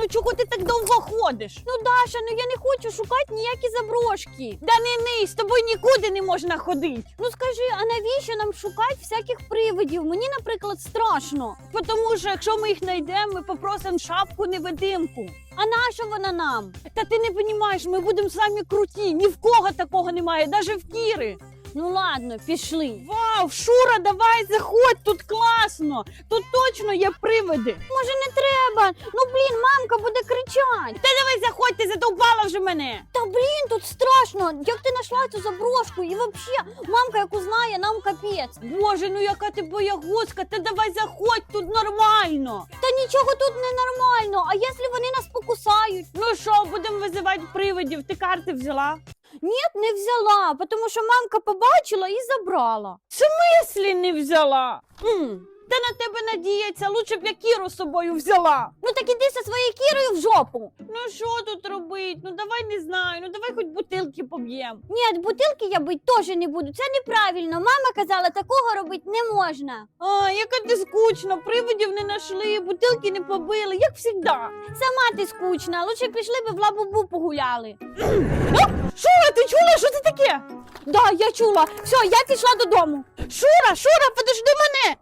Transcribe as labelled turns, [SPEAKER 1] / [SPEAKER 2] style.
[SPEAKER 1] ну чого ти так довго ходиш? Ну, Даша, ну я не хочу шукати ніякі заброшки. Да не ний, з тобою нікуди не можна ходити. Ну скажи, а навіщо нам шукати всяких привидів? Мені, наприклад, страшно. Тому що якщо ми їх знайдемо, ми попросимо шапку невидимку. А нащо вона нам? Та ти не розумієш, ми будемо самі круті. Ні в кого такого немає, навіть в Кіри. Ну ладно, пішли. Вау, Шура, давай заходь, тут класно. Тут точно є привиди. Може, не треба? Мамка буде кричати. Та давай заходь, ти задовбала вже мене. Та блін, тут страшно. Як ти знайшла цю заброшку? І взагалі, мамка, яку знає, нам капець. Боже, ну яка ти боягузка, та давай заходь, тут нормально. Та нічого тут не нормально. А якщо вони нас покусають? Ну що, будемо визивати привидів? Ти карти взяла? Ні, не взяла, тому що мамка побачила і забрала. В смислі не взяла? М, Та на тебе надіється, лучше б я Кіру з собою взяла. Ну так іди зі своєю Кірою в жопу. Ну що тут робить? Ну давай не знаю, ну давай хоч бутилки поб'ємо. Ні, бутилки я бить теж не буду. Це неправильно. Мама казала, такого робити не можна. А, яка ти скучна, привидів не знайшли, бутилки не побили, як завжди. Сама ти скучна, лучше пішли би в лабубу погуляли. Шура, ти чула, що це таке? Да, я чула. Все, я пішла додому. Шура, Шура, подожди мене.